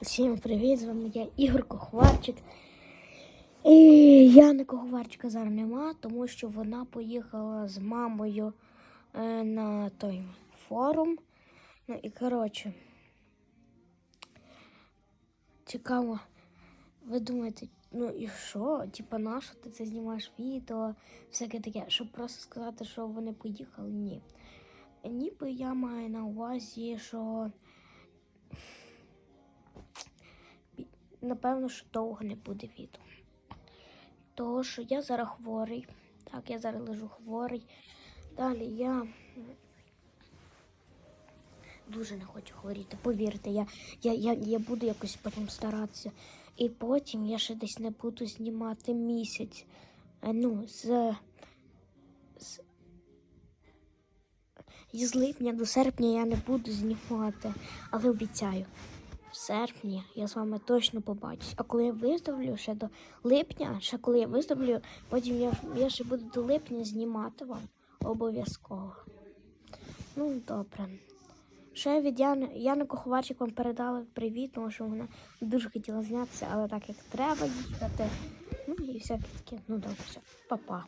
Всім привіт! З вами я Ігор Кохварчик. І Яни Кохварчика зараз нема, тому що вона поїхала з мамою е, на той форум. Ну і коротше. Цікаво. Ви думаєте, ну і що? Типа, на що ти це знімаєш відео, всяке таке, щоб просто сказати, що вони поїхали? Ні. Ніби я маю на увазі, що напевно, що довго не буде відео. Тому що я зараз хворий. Так, я зараз лежу хворий. Далі я дуже не хочу хворіти. Повірте, я, я, я, я буду якось потім старатися. І потім я ще десь не буду знімати місяць. Е, Ну, з, з, з липня до серпня я не буду знімати, але обіцяю. В серпні я з вами точно побачусь. А коли я виставлю ще до липня, ще коли я виставлю, потім я, я ще буду до липня знімати вам обов'язково. Ну, добре. Ще від Яни, Яни Коховачик вам передала привіт, тому що вона дуже хотіла знятися, але так як треба їхати. Ну і всяке таке. Ну добре, все. Па-па.